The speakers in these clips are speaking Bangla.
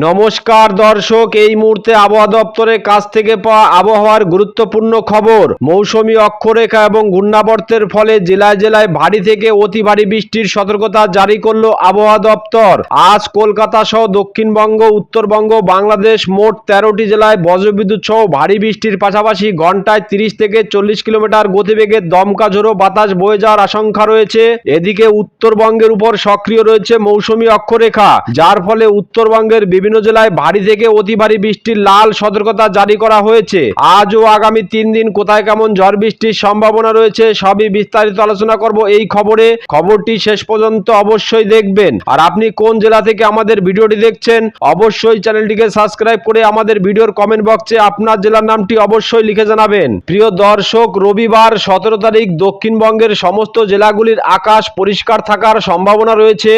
নমস্কার দর্শক, এই মুহূর্তে আবহাওয়া দপ্তরের কাছ থেকে পাওয়া আবহাওয়ার গুরুত্বপূর্ণ খবর। মৌসুমী অক্ষরেখা এবং ঘূর্ণাবর্তের ফলে জেলায় জেলায় ভারী থেকে অতি ভারী বৃষ্টির সতর্কতা জারি করল আবহাওয়া দপ্তর। আজ কলকাতা সহ দক্ষিণবঙ্গ, উত্তরবঙ্গ, বাংলাদেশ মোট তেরোটি জেলায় বজ্রবিদ্যুৎ সহ ভারী বৃষ্টির পাশাপাশি ঘন্টায় তিরিশ থেকে চল্লিশ কিলোমিটার গতিবেগে দমকা ঝোড়ো বাতাস বয়ে যাওয়ার আশঙ্কা রয়েছে। এদিকে উত্তরবঙ্গের উপর সক্রিয় রয়েছে মৌসুমী অক্ষরেখা, যার ফলে উত্তরবঙ্গের বিভিন্ন জেলায় ভারী থেকে অতি ভারী বৃষ্টির লাল সতর্কতা জারি করা হয়েছে। আজ ও আগামী তিন দিন কোথায় কেমন ঝড় বৃষ্টির সম্ভাবনা রয়েছে সবই বিস্তারিত আলোচনা করব এই খবরে। খবরটি শেষ পর্যন্ত অবশ্যই দেখবেন। আর আপনি কোন জেলা থেকে আমাদের ভিডিওটি দেখছেন, অবশ্যই চ্যানেলটিকে সাবস্ক্রাইব করে আমাদের ভিডিওর কমেন্ট বক্সে আপনার জেলার নামটি অবশ্যই লিখে জানাবেন। প্রিয় দর্শক, রবিবার সতেরো তারিখ দক্ষিণবঙ্গের সমস্ত জেলাগুলির আকাশ পরিষ্কার থাকার সম্ভাবনা রয়েছে।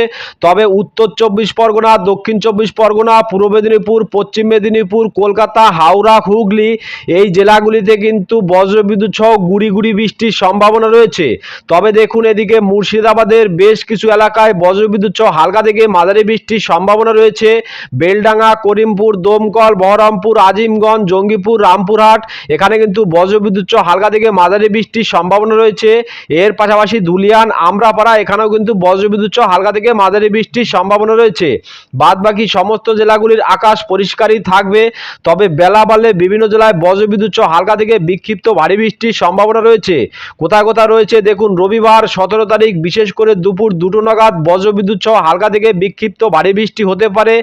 তবে উত্তর চব্বিশ পরগনা, দক্ষিণ চব্বিশ পরগনা পূর্ব মেদিনীপুর, পশ্চিম মেদিনীপুর, কলকাতা, হাওড়া, হুগলি এই জেলাগুলিতে কিন্তু বজ্রবিদ্যুৎ সহ গুড়ি গুড়ি বৃষ্টির সম্ভাবনা রয়েছে। তবে দেখুন এদিকে মুর্শিদাবাদের বেশ কিছু এলাকায় বজ্রবিদ্যুৎ সহ হালকা থেকে মাঝারি বৃষ্টির সম্ভাবনা রয়েছে। বেলডাঙ্গা, করিমপুর, দমকল, বহরমপুর, আজিমগঞ্জ, জঙ্গিপুর, রামপুরহাট এখানে কিন্তু বজ্রবিদ্যুৎ সহ হালকা থেকে মাঝারি বৃষ্টির সম্ভাবনা রয়েছে। এর পাশাপাশি দুলিয়ান আমরাপাড়া এখানেও কিন্তু বজ্রবিদ্যুৎ সহ হালকা থেকে মাঝারি বৃষ্টির সম্ভাবনা রয়েছে। বাদ বাকি সমস্ত জেলাগুলির আকাশ পরিষ্কারই থাকবে। তবে বেলা বাড়লে বিভিন্ন জেলায় বজ্রবিদ্যুৎ সহ হালকা থেকে বিক্ষিপ্ত ভারী বৃষ্টির সম্ভাবনা রয়েছে। কোথায় কোথায় রয়েছে দেখুন, রবিবার সতেরো তারিখ, বিশেষ করে দুপুর দুটো নাগাদ বজ্রবিদ্যুৎ সহ হালকা থেকে বিক্ষিপ্ত ভারী বৃষ্টি হতে পারে।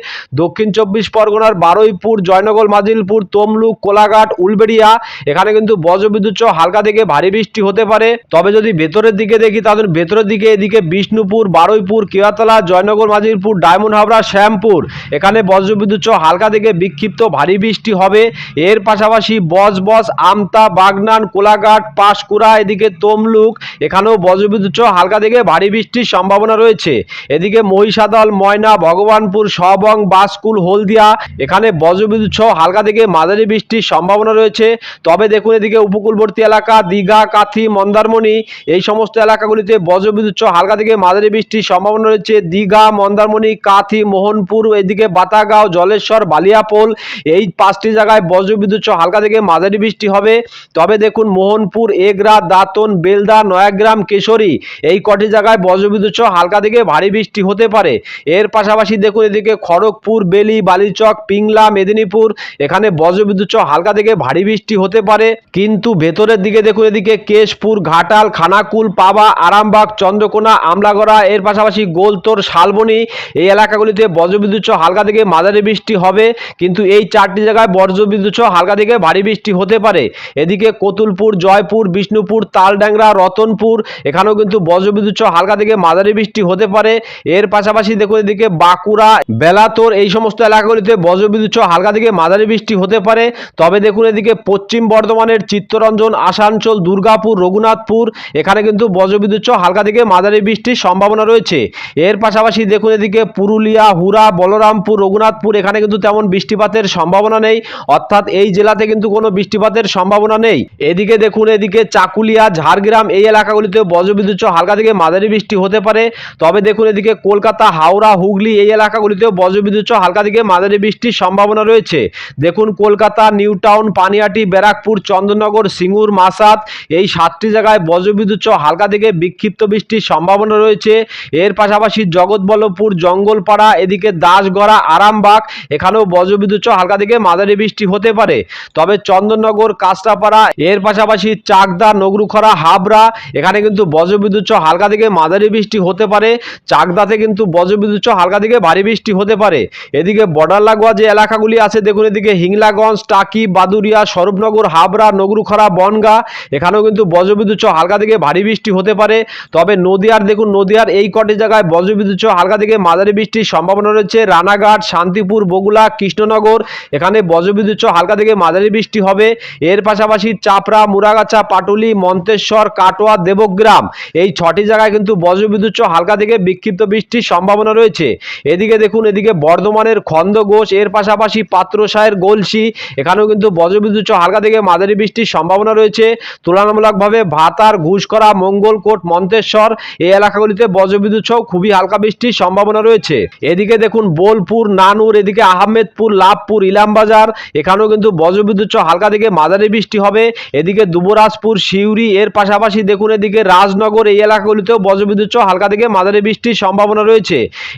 দক্ষিণ চব্বিশ পরগনার বারুইপুর, জয়নগর, মাজিলপুর, তমলুক, কোলাঘাট, উলবেড়িয়া, এখানে কিন্তু বজ্রবিদ্যুৎ সহ হালকা থেকে ভারী বৃষ্টি হতে পারে। তবে যদি ভেতরের দিকে দেখি তাদের ভেতরের দিকে এদিকে বিষ্ণুপুর, বারুইপুর কেয়াতলা জয়নগর, মাজিলপুর, ডায়মন্ড হাবড়া, শ্যামপুর, এখানে বজ্রবিদ্যুৎ সহ হালকা থেকে বিক্ষিপ্ত ভারী বৃষ্টি হবে। এর পাশাপাশি বজবজ আমতা, বাগনান, কোলাঘাট, পাঁশকুড়া, এদিকে তমলুক, এখানেও বজ্রবিদ্যুৎ সহ হালকা থেকে ভারী বৃষ্টির সম্ভাবনা রয়েছে। এদিকে মহিষাদল, ময়না, ভগবানপুর, সবং, বাসকুল, হলদিয়া, এখানে বজ্রবিদ্যুৎ সহ হালকা থেকে মাঝারি বৃষ্টির সম্ভাবনা রয়েছে। তবে দেখুন এদিকে উপকূলবর্তী এলাকা, দীঘা, কাথি, মন্দারমণি, এই সমস্ত এলাকাগুলিতে বজ্রবিদ্যুৎ সহ হালকা থেকে মাঝারি বৃষ্টির সম্ভাবনা রয়েছে। দীঘা, মন্দারমণি, কাথি, মোহনপুর, এদিকে বাতাগাঁও জলেশ্বর, বালিয়াপোল, এই পাঁচটি জায়গায় বজ্রবিদ্যুৎ সহ হালকা থেকে মাঝারি বৃষ্টি হবে। তবে দেখুন, মোহনপুর, এগরা, দাঁতন, বেলদা, নয়াগ্রাম, কেশরী এই কটি জায়গায় বজ্রবিদ্যুৎ সহ হালকা থেকে ভারী বৃষ্টি হতে পারে। এর পাশাপাশি দেখুন, এদিকে খড়গপুর, বেলি, বালিচক, পিংলা, মেদিনীপুর এখানে বজ্রবিদ্যুৎ সহ হালকা থেকে ভারী বৃষ্টি হতে পারে। কিন্তু ভেতরের দিকে দেখুন, এদিকে কেশপুর, ঘাটাল, খানাকুল, পাবা, আরামবাগ, চন্দ্রকোনা, আমলাগড়া, এর পাশাপাশি গোলতোর, শালবনি এই এলাকাগুলিতে বজ্রবিদ্যুৎ সহ হালকা থেকে মাঝারি বৃষ্টি হবে, কিন্তু এই চারটি জায়গায় বজ্রবিদ্যুৎ সহ হালকা থেকে ভারী বৃষ্টি হতে পারে। এদিকে কতুলপুর, জয়পুর, বিষ্ণুপুর, তালডাংরা, রতনপুর, এখানেও কিন্তু বজ্রবিদ্যুৎ সহ হালকা থেকে মাঝারি বৃষ্টি হতে পারে। এর পাশাপাশি দেখুন এদিকে বাঁকুড়া, বেলাতোর এই সমস্ত এলাকাগুলিতে বজ্রবিদ্যুৎ সহ হালকা থেকে মাঝারি বৃষ্টি হতে পারে। তবে দেখুন এদিকে পশ্চিম বর্ধমানের চিত্তরঞ্জন, আসানসোল, দুর্গাপুর, রঘুনাথপুর, এখানে কিন্তু বজ্রবিদ্যুৎ সহ হালকা থেকে মাঝারি বৃষ্টির সম্ভাবনা রয়েছে। এর পাশাপাশি দেখুন এদিকে পুরুলিয়া হুরা বলরামপুর রঘুনাথপুর, এখানে কিন্তু তেমন বৃষ্টিপাতের সম্ভাবনা নেই। অর্থাৎ এই জেলাতে কিন্তু কোনো বৃষ্টিপাতের সম্ভাবনা নেই। এদিকে দেখুন, এদিকে চাকুলিয়া, ঝাড়গ্রাম এই এলাকাগুলিতে বজ্রবিদ্যুৎ হালকা থেকে মাঝারি বৃষ্টি হতে পারে। তবে দেখুন, এদিকে কলকাতা, হাওড়া, হুগলি এই এলাকাগুলিতেও বজ্রবিদ্যুৎ হালকা থেকে মাঝারি বৃষ্টির সম্ভাবনা রয়েছে। দেখুন, কলকাতা নিউ টাউন পানিহাটি ব্যারাকপুর চন্দননগর সিঙ্গুর মাসাত এই সাতটি জায়গায় বজ্রবিদ্যুৎ হালকা থেকে বিক্ষিপ্ত বৃষ্টির সম্ভাবনা রয়েছে। এর পাশাপাশি জগৎবল্লভপুর, জঙ্গলপাড়া, এদিকে দাসগড়া আরামবাগ, এখানেও বজ্রবিদ্যুৎ হালকা থেকে মাঝারি বৃষ্টি হতে পারে। তবে চন্দননগর কাস্টাপাড়া এর পাশাপাশি চাকদা, নগরুখরা, হাবড়া, এখানে কিন্তু বজ্রবিদ্যুৎ হালকা থেকে মাঝারি বৃষ্টি হতে পারে। চাকদাতে কিন্তু বজ্রবিদ্যুৎ হালকা থেকে ভারী বৃষ্টি হতে পারে। এদিকে বর্ডার লাগোয়া যে এলাকাগুলি আছে, দেখুন এদিকে হিংলাগঞ্জ, টাকি, বাদুরিয়া, স্বরূপনগর, হাবড়া, নগরুখরা, বনগা, এখানেও কিন্তু বজ্রবিদ্যুৎ হালকা থেকে ভারী বৃষ্টি হতে পারে। তবে নদিয়ার, দেখুন নদিয়ার এই কটি জায়গায় বজ্রবিদ্যুৎ হালকা থেকে মাঝারি বৃষ্টির সম্ভাবনা রয়েছে। রানাঘাট শান্তিপুর বগুলা কৃষ্ণনগর। এখানে বজ্রবিদ্যুৎ সহ হালকা থেকে মাঝারি বৃষ্টি হবে। এর পাশাপাশি চাপড়া মুরাগাছা পাটুলি, মন্তেশ্বর, কাটোয়া, দেবগ্রাম এই ছটি জায়গায় কিন্তু বজ্রবিদ্যুৎ সহ হালকা থেকে বিক্ষিপ্ত বৃষ্টির সম্ভাবনা রয়েছে। এদিকে দেখুন, এদিকে বর্ধমানের খন্দঘোষ এর পাশাপাশি পাত্রসায়ের গলসি, এখানেও কিন্তু বজ্রবিদ্যুৎ সহ হালকা থেকে মাঝারি বৃষ্টির সম্ভাবনা রয়েছে। তুলনামূলকভাবে ভাতার ঘুষকরা মঙ্গলকোট, মন্তেশ্বর এই এলাকাগুলিতে বজ্রবিদ্যুৎ সহ খুবই হালকা বৃষ্টির সম্ভাবনা রয়েছে। এদিকে দেখুন, বোলপুর নানুর এদিকে আহমেদপুর, লাভপুর, ইলামবাজার, এখানেও কিন্তু বজ্রবিদ্যুৎ হালকা থেকে মাঝারি বৃষ্টি হবে। এদিকে দুবরাজপুর, সিউড়ি, এর পাশাপাশি দেখুন এদিকে রাজনগর, এই এলাকাগুলিতেও বজ্রবিদ্যুৎ হালকা থেকে মাঝারি বৃষ্টির সম্ভাবনা রয়েছে।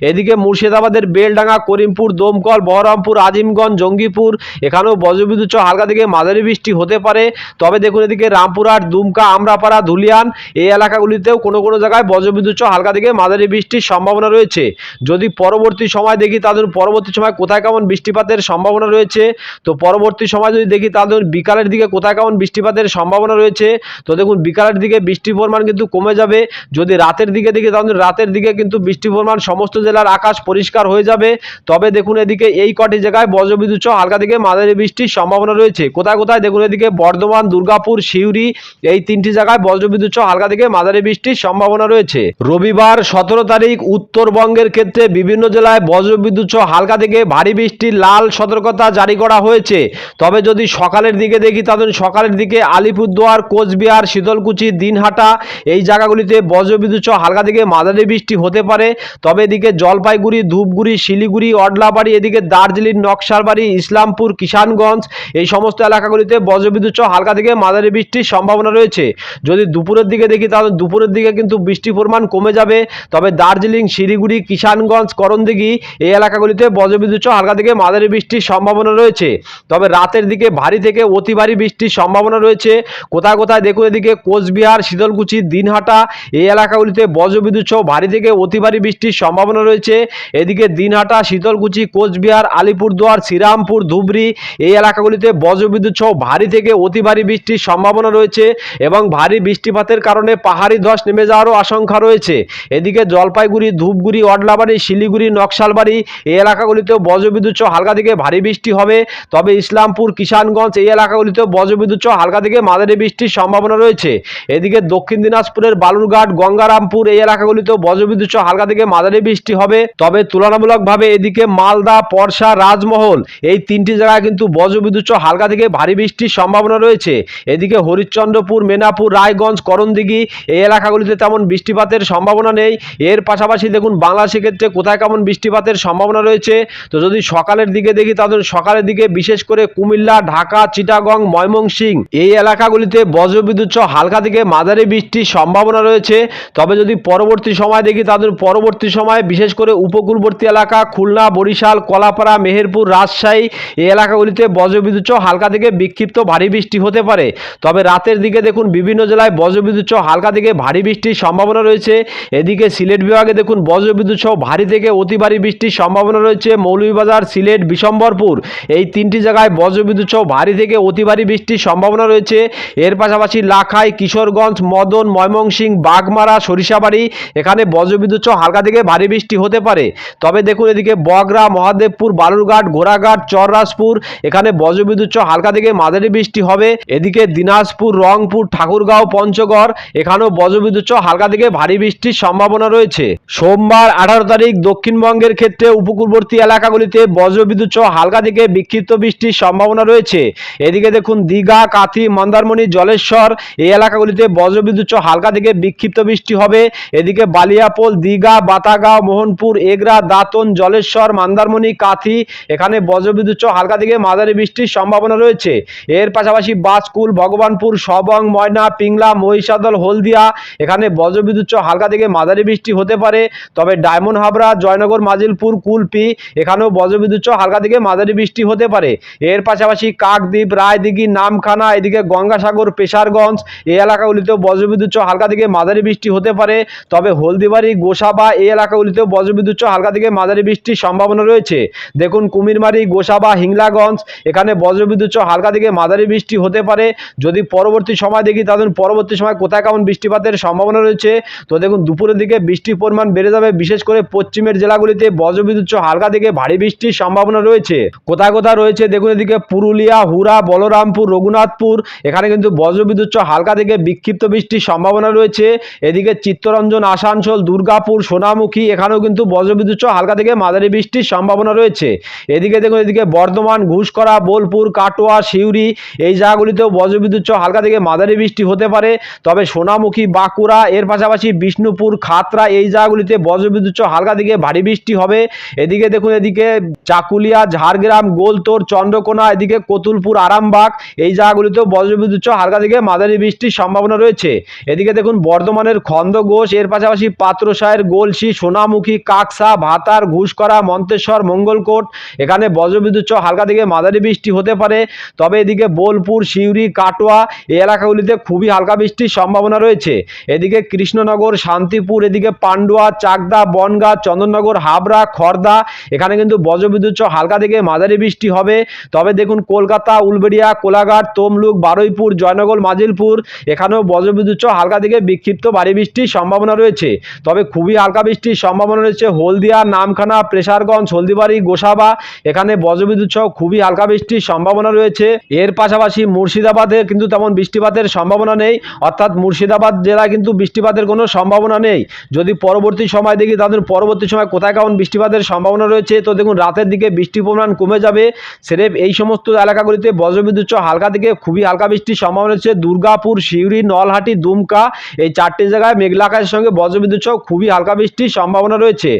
এদিকে মুর্শিদাবাদের বেলডাঙ্গা, করিমপুর, দমকল, বহরমপুর, আজিমগঞ্জ, জঙ্গিপুর, এখানেও বজ্রবিদ্যুৎ হালকা থেকে মাঝারি বৃষ্টি হতে পারে। তবে দেখুন এদিকে রামপুরহাট, দুমকা, আমরাপাড়া, ধুলিয়ান, এই এলাকাগুলিতেও কোনো কোনো জায়গায় বজ্রবিদ্যুৎ হালকা থেকে মাঝারি বৃষ্টির সম্ভাবনা রয়েছে। যদি পরবর্তী সময় দেখি তাদের পরবর্তী সময় কোথায় কেমন বৃষ্টিপাতের সম্ভাবনা রয়েছে? তো পরবর্তী সময় যদি দেখি তাদের বিকালের দিকে কোথায় কেমন বৃষ্টিপাতের সম্ভাবনা রয়েছে? তো দেখুন, বিকালের দিকে বৃষ্টির পরিমাণ কিন্তু কমে যাবে। যদি রাতের দিকে দেখি, তাহলে রাতের দিকে কিন্তু বৃষ্টির পরিমাণ সমস্ত জেলার আকাশ পরিষ্কার হয়ে যাবে। তবে দেখুন এদিকে এই কটি জায়গায় বজ্রবিদ্যুৎ সহ হালকা থেকে মাঝারি বৃষ্টির সম্ভাবনা রয়েছে। কোথায় কোথায়? দেখুন এদিকে বর্ধমান, দুর্গাপুর, সিউড়ি, এই তিনটি জায়গায় বজ্রবিদ্যুৎ সহ হালকা থেকে মাঝারি বৃষ্টির সম্ভাবনা রয়েছে। রবিবার সতেরো তারিখ উত্তরবঙ্গের ক্ষেত্রে বিভিন্ন জেলায় বজ্রবিদ্যুৎ সহ হালকা থেকে ভারী বৃষ্টির লাল সতর্কতা জারি করা হয়েছে। তবে যদি সকালের দিকে দেখি, তাহলে সকালের দিকে আলিপুরদুয়ার, কোচবিহার, শীতলকুচি, দিনহাটা এই জায়গাগুলিতে বজ্রবিদ্যুৎ হালকা থেকে মাঝারি বৃষ্টি হতে পারে। তবে এদিকে জলপাইগুড়ি, ধূপগুড়ি, শিলিগুড়ি, অডলাবাড়ি, এদিকে দার্জিলিং, নকশালবাড়ি, ইসলামপুর, কিষানগঞ্জ এই সমস্ত এলাকাগুলিতে বজ্রবিদ্যুৎ হালকা থেকে মাঝারি বৃষ্টির সম্ভাবনা রয়েছে। যদি দুপুরের দিকে দেখি, তাহলে দুপুরের দিকে কিন্তু বৃষ্টির পরিমাণ কমে যাবে। তবে দার্জিলিং, শিলিগুড়ি, কিষানগঞ্জ, করণদিঘি এই এলাকাগুলিতে বজ্রবিদ্যুৎ সহ হালকা থেকে মাঝারি বৃষ্টির সম্ভাবনা রয়েছে। তবে রাতের দিকে ভারী থেকে অতি ভারী বৃষ্টির সম্ভাবনা রয়েছে। কোথায় কোথায় দেখুন এদিকে কোচবিহার, শীতলকুচি, দিনহাটা এই এলাকাগুলিতে বজ্রবিদ্যুৎ সহ ভারী থেকে অতি ভারী বৃষ্টির সম্ভাবনা রয়েছে। এদিকে দিনহাটা, শীতলকুচি, কোচবিহার, আলিপুরদুয়ার, শ্রীরামপুর, ধুবড়ি এই এলাকাগুলিতে বজ্রবিদ্যুৎ সহ ভারী থেকে অতি ভারী বৃষ্টির সম্ভাবনা রয়েছে এবং ভারী বৃষ্টিপাতের কারণে পাহাড়ি ধস নেমে যাওয়ারও আশঙ্কা রয়েছে। এদিকে জলপাইগুড়ি, ধূপগুড়ি, অডলাবাড়ি, শিলিগুড়ি, নকশালবাড়ি এই এলাকাগুলিতেও বজ্রবিদ্যুৎ সহ হালকা থেকে ভারী বৃষ্টি হবে। তবে ইসলামপুর, কিষানগঞ্জ এই এলাকাগুলিতেও বজ্রবিদ্যুৎ সহ হালকা থেকে মাঝারি বৃষ্টির সম্ভাবনা রয়েছে। এদিকে দক্ষিণ দিনাজপুরের বালুরঘাট, গঙ্গারামপুর এই এলাকাগুলিতেও বজ্রবিদ্যুৎ সহ হালকা থেকে মাঝারি বৃষ্টি হবে। তবে তুলনামূলকভাবে এদিকে মালদা, পরশা, রাজমহল এই তিনটি জায়গায় কিন্তু বজ্রবিদ্যুৎ সহ হালকা থেকে ভারী বৃষ্টির সম্ভাবনা রয়েছে। এদিকে হরিশ্চন্দ্রপুর মেনাপুর রায়গঞ্জ, করণদিঘি এই এলাকাগুলিতে তেমন বৃষ্টিপাতের সম্ভাবনা নেই। এর পাশাপাশি দেখুন বাংলাদেশের ক্ষেত্রে কোথায় কেমন বৃষ্টিপাতের সম্ভাবনা রয়েছে। তো যদি সকালের দিকে দেখি তাদের সকালের দিকে বিশেষ করে কুমিল্লা, ঢাকা, চিটাগং ময়মনসিং এই এলাকাগুলিতে বজ্রবিদ্যুৎ সহ হালকা থেকে মাঝারি বৃষ্টির সম্ভাবনা রয়েছে। তবে যদি পরবর্তী সময় দেখি তাদের পরবর্তী সময় বিশেষ করে উপকূলবর্তী এলাকা, খুলনা, বরিশাল, কলাপাড়া, মেহেরপুর, রাজশাহী এই এলাকাগুলিতে বজ্রবিদ্যুৎ সহ হালকা থেকে বিক্ষিপ্ত ভারী বৃষ্টি হতে পারে। তবে রাতের দিকে দেখুন, বিভিন্ন জেলায় বজ্রবিদ্যুৎ সহ হালকা থেকে ভারী বৃষ্টির সম্ভাবনা রয়েছে। এদিকে সিলেট বিভাগে দেখুন, বজ্রবিদ্যুৎ সহ ভারী থেকে অতি ভারী বৃষ্টির সম্ভাবনা রয়েছে। মৌলভীবাজার, সিলেট, বিশম্বরপুর। এই তিনটি জায়গায় বজ্রবিদ্যুৎ সহ ভারী থেকে অতি ভারী বৃষ্টির সম্ভাবনা রয়েছে। এর পাশাপাশি লাখাই, কিশোরগঞ্জ, মদন, ময়মনসিং, বাগমারা, সরিষাবাড়ি, এখানে বজ্রবিদ্যুৎ সহ হালকা থেকে ভারী বৃষ্টি হতে পারে। তবে দেখুন এদিকে বগরা, মহাদেবপুর, বালুরঘাট, ঘোড়াঘাট, চররাজপুর, এখানে বজ্রবিদ্যুৎ সহ হালকা থেকে মাঝারি বৃষ্টি হবে। এদিকে দিনাজপুর, রংপুর, ঠাকুরগাঁও, পঞ্চগড়, এখানেও বজ্রবিদ্যুৎ সহ হালকা থেকে ভারী বৃষ্টির সম্ভাবনা রয়েছে। সোমবার আঠারো তারিখ দক্ষিণবঙ্গের ক্ষেত্রে উপকূলবর্তী এলাকাগুলিতে বজ্রবিদ্যুৎ সহ হালকা থেকে বিক্ষিপ্ত বৃষ্টির সম্ভাবনা রয়েছে। এদিকে দেখুন, দীঘা, কাথি, মন্দারমণি, জলেশ্বর এই এলাকাগুলিতে বজ্রবিদ্যুৎ সহ হালকা থেকে বিক্ষিপ্ত বৃষ্টি হবে। এদিকে বালিয়াপোল, দীঘা, বাতাগাঁও, মোহনপুর, এগরা, দাঁতন, জলেশ্বর, মন্দারমণি, কাথি, এখানে বজ্রবিদ্যুৎ সহ হালকা থেকে মাঝারি বৃষ্টির সম্ভাবনা রয়েছে। এর পাশাপাশি বাজকুল ভগবানপুর, সবং, ময়না, পিংলা, মহিষাদল, হলদিয়া, এখানে বজ্রবিদ্যুৎ সহ হালকা থেকে মাঝারি বৃষ্টি হতে পারে। তবে ডায়মন্ড হাবড়া, জয়নগর, মাজিলপুর, কুলপি এখানেও বজ্রবিদ্যুৎ সহ হালকা থেকে মাঝারি বৃষ্টি হতে পারে। এর পাশাপাশি কাকদ্বীপ, রায়দিঘি, নামখানা, এদিকে গঙ্গাসাগর, পেশারগঞ্জ এই এলাকাগুলিতেও বজ্রবিদ্যুৎ সহ হালকা থেকে মাঝারি বৃষ্টি হতে পারে। তবে হলদিবাড়ি, গোসাবা এই এলাকাগুলিতেও বজ্রবিদ্যুৎ সহ হালকা থেকে মাঝারি বৃষ্টির সম্ভাবনা রয়েছে। দেখুন কুমিরমারি, গোসাবা, হিংলাগঞ্জ, এখানে বজ্রবিদ্যুৎ সহ হালকা থেকে মাঝারি বৃষ্টি হতে পারে। যদি পরবর্তী সময় দেখি তাদের পরবর্তী সময় কোথায় কেমন বৃষ্টিপাতের সম্ভাবনা রয়েছে? তো দেখুন দুপুরের দিকে বৃষ্টির পরিমাণ বেড়ে যাবে। বিশেষ করে পশ্চিমের জেলাগুলিতে বজ্রবিদ্যুৎ সহ হালকা থেকে ভারী বৃষ্টির সম্ভাবনা রয়েছে। কোথায় কোথায় রয়েছে দেখুন এদিকে পুরুলিয়া হুরা বলরামপুর, রঘুনাথপুর, এখানে কিন্তু বজ্রবিদ্যুৎ হালকা থেকে বিক্ষিপ্ত বৃষ্টির সম্ভাবনা রয়েছে। এদিকে চিত্তরঞ্জন, আসানসোল, দুর্গাপুর, সোনামুখী, এখানেও কিন্তু বজ্রবিদ্যুৎ হালকা থেকে মাঝারি বৃষ্টির সম্ভাবনা রয়েছে। এদিকে দেখুন এদিকে বর্ধমান ঘুষকরা বোলপুর, কাটোয়া, সিউড়ি, এই জায়গাগুলিতেও বজ্রবিদ্যুৎ হালকা থেকে মাঝারি বৃষ্টি হতে পারে। তবে সোনামুখী, বাঁকুড়া, এর পাশাপাশি বিষ্ণুপুর, খাতরা, এই জায়গাগুলিতে বজ্রবিদ্যুৎ হালকা থেকে ভারী বৃষ্টি হবে। এদিকে এদিকে দেখুন, এদিকে চাকুলিয়া, ঝাড়গ্রাম, গোলতোর, চন্দ্রকোনা, এদিকে কতুলপুর, আরামবাগ, এই জায়গাগুলিতেও বজ্রবিদ্যুৎ সহ হালকা থেকে মাঝারি বৃষ্টির সম্ভাবনা রয়েছে। এদিকে দেখুন, বর্ধমানের খন্দঘোষ এর পাশাপাশি পাত্রসায়ের গোলসি, সোনামুখী, কাকসা, ভাতার, ঘুষকরা, মন্তেশ্বর, মঙ্গলকোট, এখানে বজ্রবিদ্যুৎ সহ হালকা থেকে মাঝারি বৃষ্টি হতে পারে। তবে এদিকে বোলপুর, সিউড়ি, কাটোয়া, এই এলাকাগুলিতে খুবই হালকা বৃষ্টির সম্ভাবনা রয়েছে। এদিকে কৃষ্ণনগর, শান্তিপুর, এদিকে পান্ডুয়া, চাকদা, বনগা, চন্দননগর, হাবড়া খড়দা এখানে কিন্তু বজ্রবিদ্যুৎ সহ হালকা থেকে মাঝারি বৃষ্টি হবে। তবে দেখুন, কলকাতা, উলবেড়িয়া, কোলাঘাট, তমলুক, বারুইপুর, জয়নগর, মাজিলপুর, এখানেও বজ্রবিদ্যুৎ সহ হালকা থেকে বিক্ষিপ্ত ভারী বৃষ্টির সম্ভাবনা রয়েছে। তবে খুবই হালকা বৃষ্টির সম্ভাবনা রয়েছে হলদিয়া, নামখানা, প্রেসারগঞ্জ, হলদিবাড়ি, গোসাবা। এখানে বজ্রবিদ্যুৎ সহ খুবই হালকা বৃষ্টির সম্ভাবনা রয়েছে। এর পাশাপাশি মুর্শিদাবাদে কিন্তু তেমন বৃষ্টিপাতের সম্ভাবনা নেই। অর্থাৎ মুর্শিদাবাদ জেলায় কিন্তু বৃষ্টিপাতের কোনো সম্ভাবনা নেই। যদি পরবর্তী সময় দেখি তাদের পরবর্তী সময় কোথায় কেমন বৃষ্টিপাতের সম্ভাবনা রয়েছে। তো দেখুন, রাতের দিকে বৃষ্টির পরিমাণ কমে যাবে। সেরেফ এই সমস্ত এলাকাগুলিতে বজ্রবিদ্যুৎ হালকা থেকে খুবই হালকা বৃষ্টির সম্ভাবনা রয়েছে। দুর্গাপুর, সিউড়ি, নলহাটি, দুমকা এই চারটি জায়গায় মেঘলা আকাশের সঙ্গে বজ্রবিদ্যুৎ সহ খুবই হালকা বৃষ্টির সম্ভাবনা রয়েছে।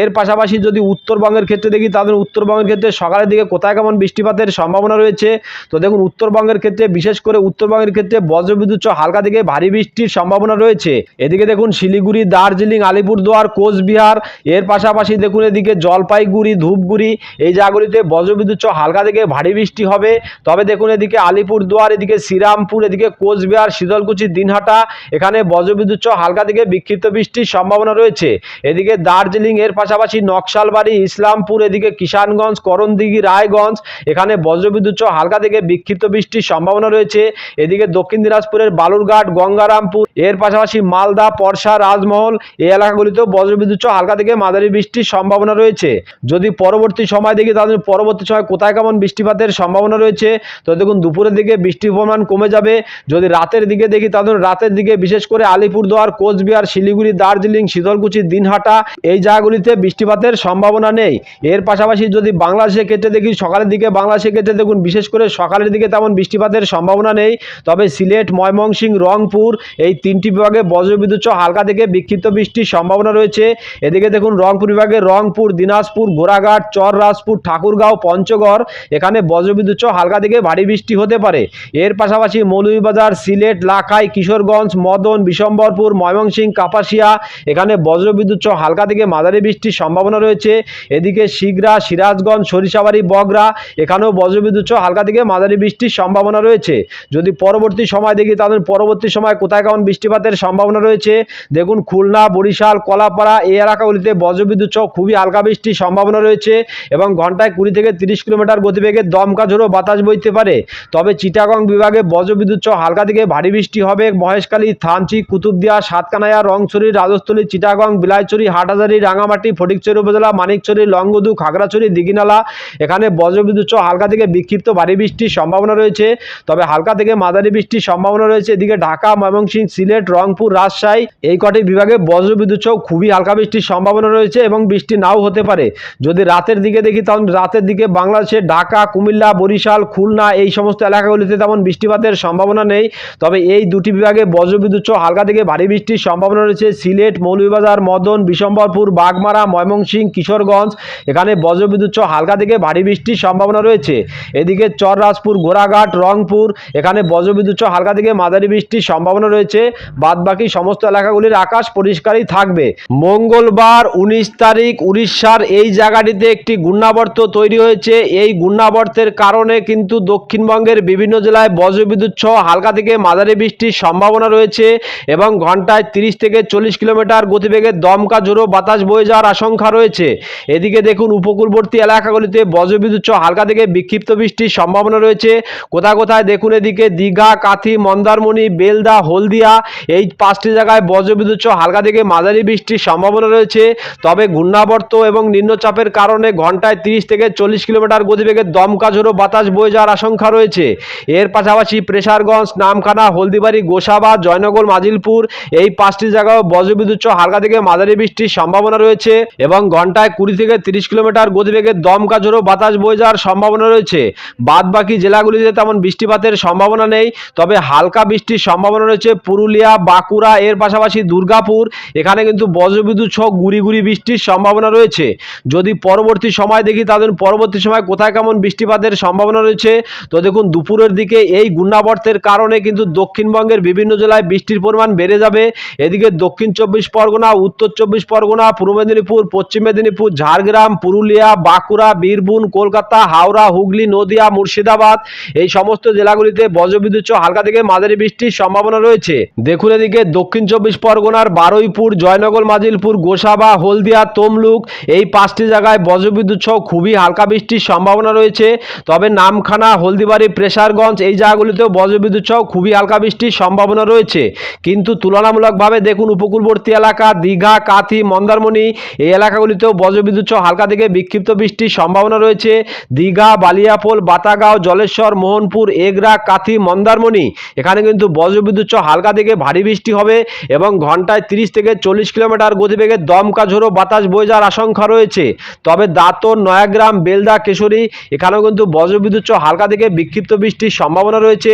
এর পাশাপাশি যদি উত্তরবঙ্গের ক্ষেত্রে দেখি তাদের উত্তরবঙ্গের ক্ষেত্রে সকালের দিকে কোথায় কেমন বৃষ্টিপাতের সম্ভাবনা রয়েছে? তো দেখুন, উত্তরবঙ্গের ক্ষেত্রে, বিশেষ করে উত্তরবঙ্গের ক্ষেত্রে বজ্রবিদ্যুৎ সহ হালকা থেকে ভারী বৃষ্টির সম্ভাবনা রয়েছে। এদিকে দেখুন, শিলিগুড়ি, দার্জিলিং, আলিপুরদুয়ার, কোচবিহার, এর পাশাপাশি দেখুন, এদিকে জলপাইগুড়ি, ধূপগুড়ি, এই জায়গাগুলিতে বজ্রবিদ্যুৎ সহ হালকা থেকে ভারী বৃষ্টি হবে। তবে দেখুন এদিকে আলিপুরদুয়ার, এদিকে শ্রীরামপুর, এদিকে কোচবিহার, শীতলকুচি, দিনহাটা, এখানে বজ্রবিদ্যুৎ সহ হালকা থেকে বিক্ষিপ্ত বৃষ্টির সম্ভাবনা রয়েছে। এদিকে দার্জিলিং এর পাশাপাশি নকশালবাড়ি, ইসলামপুর, এদিকে কিষানগঞ্জ, করণদিঘি, রায়গঞ্জ, এখানে বজ্রবিদ্যুৎ সহ হালকা থেকে বিক্ষিপ্ত বৃষ্টির সম্ভাবনা রয়েছে। এদিকে দক্ষিণ দিনাজপুরের বালুরঘাট, গঙ্গারামপুর, এর পাশাপাশি মালদা পরশা রাজমহল, এই এলাকাগুলিতেও বজ্রবিদ্যুৎ সহ হালকা থেকে মাঝারি বৃষ্টির সম্ভাবনা রয়েছে। যদি পরবর্তী সময় দেখি, তাহলে পরবর্তী সময় কোথায় কেমন বৃষ্টিপাতের সম্ভাবনা রয়েছে? তো দেখুন, দুপুরের দিকে বৃষ্টির পরিমাণ কমে যাবে। যদি রাতের দিকে দেখি, তাহলে রাতের দিকে বিশেষ করে আলিপুরদুয়ার, কোচবিহার, শিলিগুড়ি, দার্জিলিং, শীতলকুচি, দিনহাটা এই জায়গাগুলিতে বৃষ্টিপাতের সম্ভাবনা নেই। এর পাশাপাশি যদি বাংলাদেশের ক্ষেত্রে দেখি, সকালের দিকে বাংলাদেশের ক্ষেত্রে দেখুন, বিশেষ করে সকালের দিকে তেমন বৃষ্টিপাতের সম্ভাবনা নেই। তবে সিলেট, ময়মনসিংহ, রংপুর এই তিনটি বিভাগে বজ্রবিদ্যুৎ হালকা থেকে বিক্ষিপ্ত বৃষ্টির সম্ভাবনা রয়েছে। এদিকে দেখুন, রংপুর বিভাগে রংপুর, দিনাজপুর ঘোড়াঘাট চররাজপুর, ঠাকুরগাঁও, পঞ্চগড়, এখানে বজ্রবিদ্যুৎ সহ হালকা থেকে ভারী বৃষ্টি হতে পারে। এর পাশাপাশি মৌলভীবাজার, সিলেট, লাখাই, কিশোরগঞ্জ, মদন, বিশম্বরপুর ময়মনসিংহ কাপাসিয়া, এখানে বজ্রবিদ্যুৎ সহ হালকা থেকে মাঝারি বৃষ্টির সম্ভাবনা রয়েছে। এদিকে শিগরা, সিরাজগঞ্জ, সরিষাবাড়ি, বগরা, এখানেও বজ্রবিদ্যুৎ সহ হালকা থেকে মাঝারি বৃষ্টির সম্ভাবনা রয়েছে। যদি পরবর্তী সময় দেখি তাদের পরবর্তী সময় কোথায় কেমন বৃষ্টিপাতের সম্ভাবনা রয়েছে? দেখুন, খুলনা, বরিশাল, কলাপাড়া, এই এলাকাগুলিতে বজ্রবিদ্যুৎ সহ খুবই হালকা বৃষ্টির সম্ভাবনা রয়েছে এবং ঘন্টায় কুড়ি থেকে তিরিশ কিলোমিটার গতিবেগে দমকা ঝোড়ো বাতাস বইতে পারে। তবে চিটাগং বিভাগে বজ্রবিদ্যুৎ সহ হালকা থেকে ভারী বৃষ্টি হবে। মহেশখালী, থানচি, কুতুবদিয়া সাতকানায়া রংছড়ি, রাজস্থলী, চিটাগং, বিলাইছড়ি, হাটহাজারি, রাঙামাটি, ফটিকছড়ি উপজেলা, মানিকছড়ি, লংগদু, খাগড়াছড়ি, দিঘিনালা এখানে বজ্রবিদ্যুৎ সহ হালকা থেকে বিক্ষিপ্ত ভারী বৃষ্টির সম্ভাবনা রয়েছে। তবে হালকা থেকে মাঝারি বৃষ্টির সম্ভাবনা রয়েছে। এদিকে ঢাকা, ময়মনসিংহ, সিলেট, রংপুর, রাজশাহী এই কটি বিভাগে বজ্রবিদ্যুৎ সহ খুবই হালকা বৃষ্টির সম্ভাবনা রয়েছে এবং বৃষ্টি নাও হতে পারে। যদি রাতের দিকে দেখি তখন রাতের দিকে বাংলাদেশের ঢাকা, কুমিল্লা, বরিশাল, খুলনা এই সমস্ত এলাকাগুলিতে তেমন বৃষ্টিপাতের সম্ভাবনা নেই। তবে এই দুটি বিভাগে বজ্রবিদ্যুৎ হালকা থেকে ভারী বৃষ্টির সম্ভাবনা রয়েছে। সিলেট, মৌলভীবাজার, মদন, বিশম্বরপুর, বাগমারা, ময়মনসিংহ, কিশোরগঞ্জ, এখানে বজ্রবিদ্যুৎ হালকা থেকে ভারী বৃষ্টির সম্ভাবনা রয়েছে। এদিকে চররাজপুর, গোড়াঘাট, রংপুর, এখানে বজ্রবিদ্যুৎ হালকা থেকে মাঝারি বৃষ্টির সম্ভাবনা রয়েছে। বাদবাকি সমস্ত এলাকাগুলির আকাশ পরিষ্কারই থাকবে। মঙ্গলবার উনিশ তারিখ উড়িষ্যার এই জায়গাটিতে একটি ঘূর্ণাবর্ত তৈরি হয়েছে। এই ঘূর্ণাবর্তের কারণে কিন্তু দক্ষিণবঙ্গের বিভিন্ন জেলায় বজ্রবিদ্যুৎ সহ হালকা থেকে মাঝারি বৃষ্টির সম্ভাবনা রয়েছে এবং ঘন্টায় তিরিশ থেকে চল্লিশ কিলোমিটার গতিবেগে দমকা ঝোড়ো বাতাস বয়ে যাওয়ার আশঙ্কা রয়েছে। এদিকে দেখুন, উপকূলবর্তী এলাকাগুলিতে বজ্রবিদ্যুৎ সহ হালকা থেকে বিক্ষিপ্ত বৃষ্টির সম্ভাবনা রয়েছে। কোথায় কোথায় দেখুন, এদিকে দীঘা, কাথি, মন্দারমণি, বেলদা, হলদিয়া, এই পাঁচটি জায়গায় বজ্রবিদ্যুৎ সহ হালকা থেকে মাঝারি বৃষ্টির সম্ভাবনা রয়েছে। তবে ঘূর্ণাবর্ত এবং নিম্নচাপের কারণে ঘন্টায় তিরিশ থেকে চল্লিশ কিলোমিটার গতিবেগে দমকা ঝোড়ো বাতাস বয়ে যাওয়ার আশঙ্কা রয়েছে। এর পাশাপাশি প্রেসারগঞ্জ, নামখানা, হলদিবাড়ি, গোসাবা, জয়নগর, মাজিলপুর এই পাঁচটি জায়গায় বজ্রবিদ্যুৎ হালকা থেকে মাঝারি বৃষ্টির সম্ভাবনা রয়েছে এবং ঘন্টায় কুড়ি থেকে তিরিশ কিলোমিটার গতিবেগে দমকা ঝোড়ো বাতাস বয়ে যাওয়ার সম্ভাবনা রয়েছে। বাদ বাকি জেলাগুলিতে তেমন বৃষ্টিপাতের সম্ভাবনা নেই, তবে হালকা বৃষ্টির সম্ভাবনা রয়েছে পুরুলিয়া, বাঁকুড়া, এর পাশাপাশি দুর্গাপুর। এখানে কিন্তু বজ্রবিদ্যুৎ সহ গুড়ি গুড়ি বৃষ্টির সম্ভাবনা রয়েছে। যদি পরবর্তী সময় দেখি তাদের পরবর্তী সময় কোথায় কেমন বৃষ্টিপাতের সম্ভাবনা রয়েছে, তো দেখুন দুপুরের দিকে এই ঘূর্ণাবর্তের কারণে কিন্তু দক্ষিণবঙ্গের বিভিন্ন জেলায় বৃষ্টির পরিমাণ বেড়ে যাবে। এদিকে দক্ষিণ চব্বিশ পরগনা, উত্তর চব্বিশ পরগনা, পূর্ব মেদিনীপুর, পশ্চিম মেদিনীপুর, ঝাড়গ্রাম, পুরুলিয়া, বাঁকুড়া, বীরভূম, কলকাতা, হাওড়া, হুগলি, নদিয়া, মুর্শিদাবাদ এই সমস্ত জেলাগুলিতে বজ্রবিদ্যুৎ হালকা থেকে মাঝারি বৃষ্টির সম্ভাবনা রয়েছে। দেখুন এদিকে দক্ষিণ চব্বিশ পরগনার বারুইপুর, জয়নগর, মাজিলপুর, গোসাবা, হলদিয়া, তমলুক এই পাঁচটি জায়গায় বজ্রবিদ্যুৎ সহ খুবই হালকা বৃষ্টির সম্ভাবনা রয়েছে। তবে নামখানা, হলদিবাড়ি, প্রেসারগঞ্জ এই জায়গাগুলিতেও বজ্রবিদ্যুৎ সহ খুবই হালকা বৃষ্টির সম্ভাবনা রয়েছে। কিন্তু তুলনামূলকভাবে দেখুন, উপকূলবর্তী এলাকা, দীঘা, কাথি, মন্দারমণি এই এলাকাগুলিতেও বজ্রবিদ্যুৎ সহ হালকা থেকে বিক্ষিপ্ত বৃষ্টির সম্ভাবনা রয়েছে। দীঘা, বালিয়াপোল, বাতাগাঁও, জলেশ্বর, মোহনপুর, এগরা, কাথি, মন্দারমণি এখানে কিন্তু বজ্রবিদ্যুৎ সহ হালকা থেকে ভারী বৃষ্টি হবে এবং ঘন্টায় তিরিশ থেকে চল্লিশ কিলোমিটার গতিবেগে দমকা ঝোড়ো বাতাস বয়ে যাওয়ার আশঙ্কা রয়েছে। তবে দাঁতন, নয়াগ্রাম, বেলদা, কেশরী, এখানেও কিন্তু বজ্রবিদ্যুৎ হালকা থেকে বিক্ষিপ্ত বৃষ্টির সম্ভাবনা রয়েছে।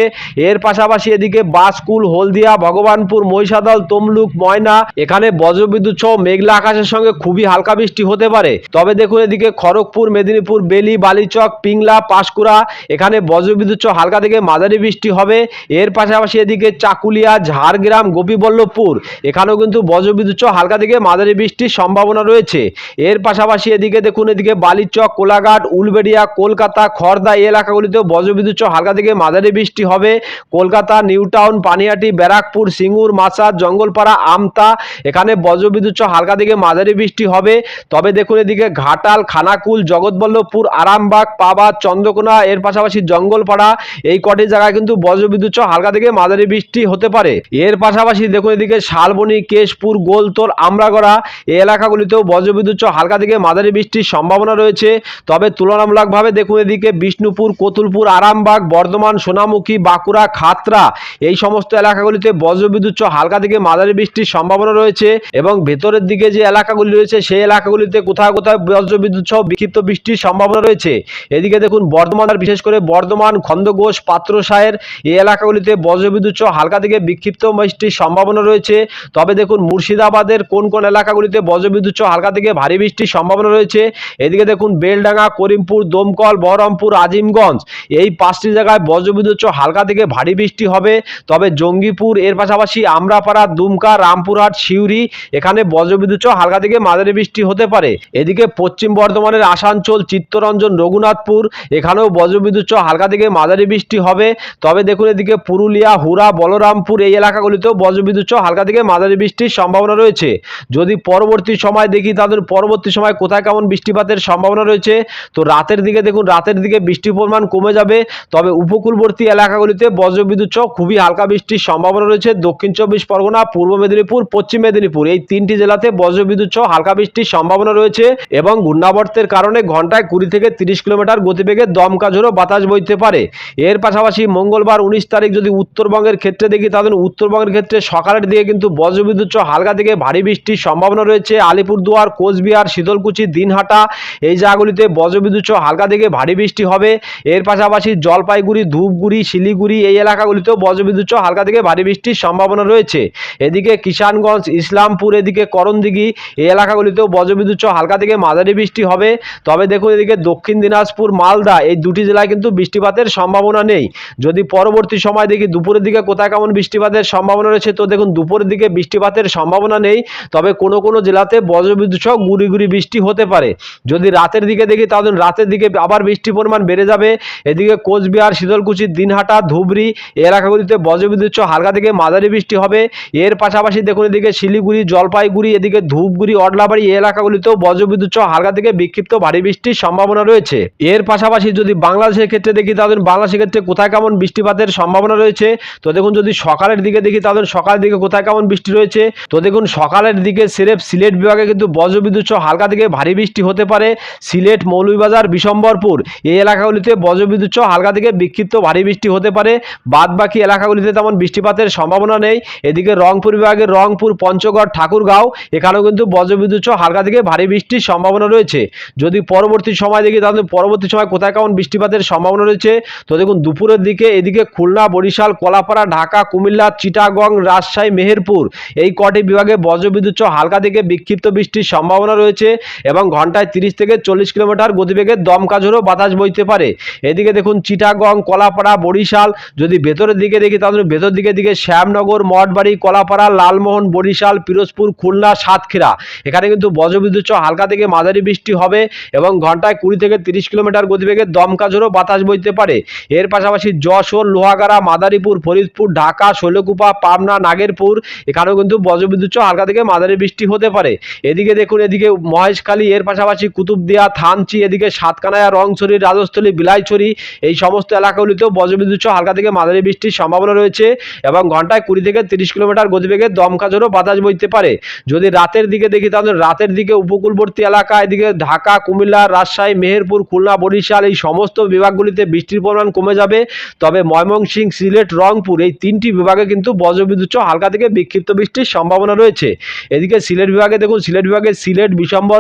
এর পাশাপাশি এদিকে বাসকুল হলদিয়া, ভগবানপুর, মহিষাদল, তমলুক, ময়না, এখানে বজ্রবিদ্যুৎ সহ মেঘলা আকাশের সঙ্গে খুবই হালকা বৃষ্টি হতে পারে। তবে দেখুন এদিকে খড়গপুর, মেদিনীপুর, বেলি, বালিচক, পিংলা, পাঁশকুড়া, এখানে বজ্রবিদ্যুৎ হালকা থেকে মাঝারি বৃষ্টি হবে। এর পাশাপাশি এদিকে চাকুলিয়া, ঝাড়গ্রাম, গোপীবল্লভপুর, এখানেও কিন্তু বজ্রবিদ্যুৎ হালকা থেকে মাঝারি বৃষ্টির সম্ভাবনা রয়েছে। এর পাশাপাশি এদিকে দেখুন, এদিকে বালিচক, কোলাঘাট, উলবেড়িয়া, কলকাতা খড়দা এই এলাকাগুলিতেও বজ্রবিদ্যুৎ হালকা থেকে মাঝারি বৃষ্টি হবে। কলকাতা, নিউ টাউন, পানিহাটি, ব্যারাকপুর, সিঙ্গুর মাসাদ জঙ্গলপাড়া, আমতা, এখানে বজ্রবিদ্যুৎ হালকা থেকে মাঝারি বৃষ্টি হবে। তবে দেখুন, এদিকে ঘাটাল, খানাকুল, জগৎবল্লভপুর, আরামবাগ, পাবা, চন্দ্রকোনা, এর পাশাপাশি জঙ্গলপাড়া, এই কটি জায়গায় কিন্তু বজ্রবিদ্যুৎ হালকা থেকে মাঝারি বৃষ্টি হতে পারে। এর পাশাপাশি দেখুন, এদিকে শালবনি, কেশপুর, গোলতোর, আমরাগড়া এই এলাকাগুলিতেও বজ্রবিদ্যুৎ হালকা থেকে মাঝারি বৃষ্টির সম্ভাবনা রয়েছে। তবে তুলনামূলকভাবে দেখুন এদিকে বিষ্ণুপুর, কতুলপুর, আরামবাগ, বর্ধমান, সোনামুখী, বাঁকুড়া, খাতরা এই সমস্ত এলাকাগুলিতে বজ্রবিদ্যুৎ হালকা থেকে মাঝারি বৃষ্টির সম্ভাবনা রয়েছে এবং ভেতরের দিকে যে এলাকাগুলি রয়েছে সেই এলাকাগুলিতে কোথাও কোথাও বজ্রবিদ্যুৎ সহ বিক্ষিপ্ত বৃষ্টির সম্ভাবনা রয়েছে। এদিকে দেখুন বর্ধমান আর বিশেষ করে বর্ধমান খন্দঘোষ পাত্রসায়ের এই এলাকাগুলিতে বজ্রবিদ্যুৎ সহ হালকা থেকে বিক্ষিপ্ত বৃষ্টির সম্ভাবনা রয়েছে। তবে দেখুন মুর্শিদাবাদের কোন কোন এলাকাগুলিতে বজ্রবিদ্যুৎ সহ হালকা থেকে ভারী বৃষ্টির সম্ভাবনা রয়েছে। এদিকে দেখুন, বেলডাঙ্গা, করিমপুর, দমকল, বহরমপুর, আজিমগঞ্জ, এই পাঁচটি জায়গায় বজ্রবিদ্যুৎ হালকা থেকে ভারী বৃষ্টি হবে। তবে জঙ্গিপুর, এর পাশাপাশি আমরাপাড়া, দুমকা, রামপুরহাট, সিউড়ি, এখানে বজ্রবিদ্যুৎ হালকা থেকে মাঝারি বৃষ্টি হতে পারে। এদিকে পশ্চিম বর্ধমানের আসানসোল, চিত্তরঞ্জন, রঘুনাথপুর, এখানেও বজ্রবিদ্যুৎ হালকা থেকে মাঝারি বৃষ্টি হবে। তবে দেখুন, এদিকে পুরুলিয়া হুরা বলরামপুর এই এলাকাগুলিতেও বজ্রবিদ্যুৎ হালকা থেকে মাঝারি বৃষ্টির সম্ভাবনা রয়েছে। যদি পরবর্তী সময় দেখি, তাদের পরবর্তী সময় কোথায় কেমন বৃষ্টিপাতের সম্ভাবনা রয়েছে? তো রাতের দিকে দেখুন, রাতের দিকে বৃষ্টির পরিমাণ কমে যাবে। তবে উপকূলবর্তী এলাকাগুলিতে বজ্রবিদ্যুৎ সহ খুবই হালকা বৃষ্টির সম্ভাবনা রয়েছে। দক্ষিণ চব্বিশ পরগনা, পূর্ব মেদিনীপুর, পশ্চিম মেদিনীপুর এই তিনটি জেলাতে বজ্রবিদ্যুৎ সহ হালকা বৃষ্টির সম্ভাবনা রয়েছে এবং ঘূর্ণাবর্তের কারণে ঘন্টায় কুড়ি থেকে তিরিশ কিলোমিটার গতিবেগে দমকা ঝোড়ো বাতাস বইতে পারে। এর পাশাপাশি মঙ্গলবার উনিশ তারিখ যদি উত্তরবঙ্গের ক্ষেত্রে দেখি, তাহলে উত্তরবঙ্গের ক্ষেত্রে সকালের দিকে কিন্তু বজ্রবিদ্যুৎ সহ হালকা থেকে ভারী বৃষ্টির সম্ভাবনা রয়েছে। আলিপুরদুয়ার, কোচবিহার শীতলকুচি দিনহাটা, এই জায়গাগুলিতে বজ্রবিদ্যুৎ সহ হালকা থেকে ভারী বৃষ্টি হবে। এর পাশাপাশি জলপাইগুড়ি, ধূপগুড়ি, শিলিগুড়ি এই এলাকাগুলিতেও বজ্রবিদ্যুৎ সহ হালকা থেকে ভারী বৃষ্টির সম্ভাবনা রয়েছে। এদিকে কিষানগঞ্জ, ইসলামপুর, এদিকে করণদিঘি এই এলাকাগুলিতেও বজ্রবিদ্যুৎ সহ হালকা থেকে মাঝারি বৃষ্টি হবে। তবে দেখুন এদিকে দক্ষিণ দিনাজপুর, মালদা এই দুটি জেলায় কিন্তু বৃষ্টিপাতের সম্ভাবনা নেই। যদি পরবর্তী সময় দেখি দুপুরের দিকে কোথায় কেমন বৃষ্টিপাতের সম্ভাবনা রয়েছে, তো দেখুন দুপুরের দিকে বৃষ্টিপাতের সম্ভাবনা নেই। তবে কোনো কোনো জেলাতে বজ্রবিদ্যুৎ সহ গুড়ি গুড়ি বৃষ্টি হতে পারে। যদি রাতের দিকে দেখি, তাহলে রাতের দিকে আবার বৃষ্টির পরিমাণ বেড়ে যাবে। এদিকে কোচবিহার, শীতলকুচি, দিনহাটা, ধুবড়ি এলাকাগুলিতে বজ্রবিদ্যুৎ হালকা থেকে মাঝারি বৃষ্টি হবে। এর পাশাপাশি দেখুন এদিকে শিলিগুড়ি, জলপাইগুড়ি, এদিকে ধূপগুড়ি, অডলাবাড়ি এই এলাকাগুলিতেও বজ্রবিদ্যুৎ হালকা থেকে বিক্ষিপ্ত ভারী বৃষ্টির সম্ভাবনা রয়েছে। এর পাশাপাশি যদি বাংলাদেশের ক্ষেত্রে দেখি, তাহলে বাংলাদেশের ক্ষেত্রে কোথায় কেমন বৃষ্টিপাতের সম্ভাবনা রয়েছে? তো দেখুন যদি সকালের দিকে দেখি, তাহলে সকালের দিকে কোথায় কেমন বৃষ্টি রয়েছে? তো দেখুন সকালের দিকে সিলেট বিভাগে কিন্তু বজ্রবিদ্যুৎ হালকা থেকে ভারী বৃষ্টি হতে পারে। সিলেট, মৌলভীবাজার, বিশম্বরপুর এই এলাকাগুলিতে বজ্রবিদ্যুৎ সহ হালকা থেকে বিক্ষিপ্ত ভারী বৃষ্টি হতে পারে। বাদ বাকি এলাকাগুলিতে তেমন বৃষ্টিপাতের সম্ভাবনা নেই। এদিকে রংপুর বিভাগের রংপুর, পঞ্চগড়, ঠাকুরগাঁও এখানেও কিন্তু বজ্রবিদ্যুৎ সহ হালকা থেকে ভারী বৃষ্টির সম্ভাবনা রয়েছে। যদি পরবর্তী সময় দেখি তাহলে পরবর্তী সময় কোথায় কেমন বৃষ্টিপাতের সম্ভাবনা রয়েছে? তো দেখুন, দুপুরের দিকে এদিকে খুলনা, বরিশাল, কলাপাড়া, ঢাকা, কুমিল্লা, চিটাগং, রাজশাহী, মেহেরপুর এই কটি বিভাগে বজ্রবিদ্যুৎ সহ হালকা থেকে বিক্ষিপ্ত বৃষ্টির সম্ভাবনা রয়েছে। এবং ঘন্টায় তিরিশ থেকে চল্লিশ কিলোমিটার গতিবেগে দমকা ঝোড়ো বাতাস বইতে পারে। এদিকে দেখুন চিটাগং, কলাপাড়া, বরিশাল, যদি ভেতরের দিকে দেখি তাহলে ভেতর দিকে দিকে শ্যামনগর, মঠবাড়ি, কলাপাড়া, লালমোহন, বরিশাল, পিরোজপুর, খুলনা, সাতক্ষীরা। এখানে কিন্তু বজ্রবিদ্যুৎ হালকা থেকে মাঝারি বৃষ্টি হবে এবং ঘন্টায় কুড়ি থেকে তিরিশ কিলোমিটার গতিবেগে দমকা ঝোড়ো বাতাস বইতে পারে। এর পাশাপাশি যশোর, লোহাগাড়া, মাদারীপুর, ফরিদপুর, ঢাকা, শৈলকুপা, পাবনা, নাগেরপুর, এখানেও কিন্তু বজ্রবিদ্যুৎ হালকা থেকে মাঝারি বৃষ্টি হতে পারে। এদিকে দেখুন, এদিকে মহেশখালী এর পাশাপাশি কুতুবদিয়া, থানচি, এদিকে সাতকানায়া, রংছড়ি, রাজস্থলী, বিলাইছড়ি এই সমস্ত এলাকাগুলিতেও বজ্রবিদ্যুৎ সহ হালকা থেকে মাঝারি বৃষ্টির সম্ভাবনা রয়েছে এবং ঘন্টায় কুড়ি থেকে তিরিশ কিলোমিটার গতিবেগে দমকা বাতাস বইতে পারে। যদি রাতের দিকে দেখি তাহলে রাতের দিকে উপকূলবর্তী এলাকা, এদিকে ঢাকা, কুমিল্লা, রাজশাহী, মেহেরপুর, খুলনা, বরিশাল এই সমস্ত বিভাগগুলিতে বৃষ্টির পরিমাণ কমে যাবে। তবে ময়মনসিংহ, সিলেট, রংপুর এই তিনটি বিভাগে কিন্তু বজ্রবিদ্যুৎ হালকা থেকে বিক্ষিপ্ত বৃষ্টির সম্ভাবনা রয়েছে। এদিকে সিলেট বিভাগে দেখুন, সিলেট বিভাগে সিলেট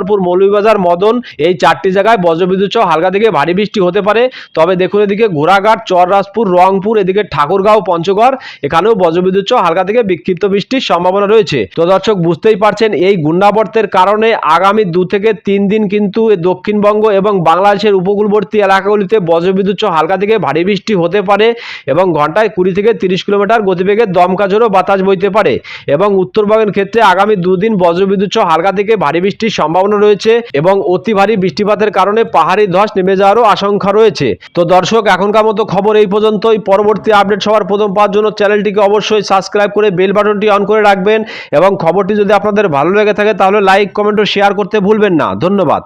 বিশম্বরপুর মৌলভীবাজার মদন, এই চারটি জায়গায় বজ্রবিদ্যুৎ সহ হালকা থেকে ভারী বৃষ্টি হতে পারে। তবে দেখুন এদিকে ঘোড়াঘাট, চররাজপুর, রংপুর, এদিকে ঠাকুরগাঁও, পঞ্চগড়, এখানেও বজ্রবিদ্যুৎ সহ হালকা থেকে বিক্ষিপ্ত বৃষ্টির সম্ভাবনা রয়েছে। তো দর্শক, বুঝতেই পারছেন, এই ঘূর্ণাবর্তের কারণে আগামী দু থেকে তিন দিন কিন্তু দক্ষিণবঙ্গ এবং বাংলাদেশের উপকূলবর্তী এলাকাগুলিতে বজ্রবিদ্যুৎ সহ হালকা থেকে ভারী বৃষ্টি হতে পারে এবং ঘন্টায় কুড়ি থেকে তিরিশ কিলোমিটার গতিবেগে দমকা বাতাস বইতে পারে। এবং উত্তরবঙ্গের ক্ষেত্রে আগামী দুদিন বজ্রবিদ্যুৎ সহ হালকা থেকে ভারী বৃষ্টির সম্ভাবনা রয়েছে এবং অতি ভারী বৃষ্টিপাতের কারণে পাহাড়ি ধস নেমে যাওয়ারও আশঙ্কা রয়েছে। তো দর্শক, এখনকার মতো খবর এই পর্যন্তই। পরবর্তী আপডেট সবার প্রথম পাওয়ার জন্য চ্যানেলটিকে অবশ্যই সাবস্ক্রাইব করে বেল বাটনটি অন করে রাখবেন এবং খবরটি যদি আপনাদের ভালো লেগে থাকে তাহলে লাইক, কমেন্ট ও শেয়ার করতে ভুলবেন না। ধন্যবাদ।